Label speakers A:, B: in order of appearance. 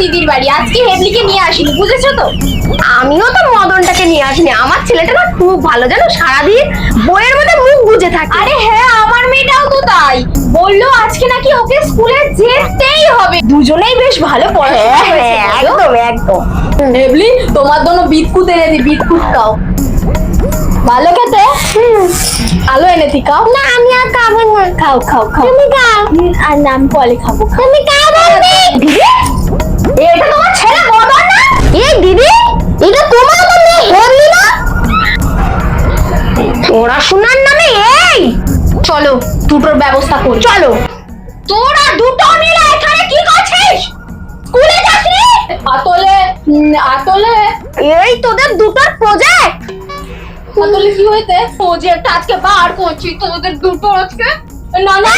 A: দিদির বাড়ি। আজকে হেবলিকে নিয়ে আসিনি বুঝেছ তো?
B: আমিও তো মদনটাকে নিয়ে আসিনি। আমার ছেলেটা না খুব ভালো জানো? সারাদিন বইয়ের মধ্যে মুখ গুজে থাকে।
A: আরে হ্যাঁ আমার মেয়েটাও তো তাই। বলল আজকে নাকি ওকে স্কুলে যেতেই হবে। দুজনেই বেশ ভালো পড়াশোনা
B: হ্যাঁ হ্যাঁ? একদম একদম।
A: হেবলি তোমার জন্য বিটকুট এনেছি বিটকুট খাও। ভালো খেতে? আলো এনেছি খাও।
B: না আমি আর খাব না।
A: খাও খাও খাও।
B: তুমি খাও।
A: আর না আমি পরে খাব।
B: তুমি খাও পড়াশোনার নামে এই!
A: চলো দুটোর ব্যবস্থা করি।
B: চলো।
A: তোরা দুটো মিলে এখানে কি করছিস? স্কুলে যাসনি? আতলে আতলে।
B: এই তোদের দুটোর প্রজেক্ট
A: আতলে কি হইতে প্রজেক্ট আজকে বার করছি তোদের দুটো আজকে। না না।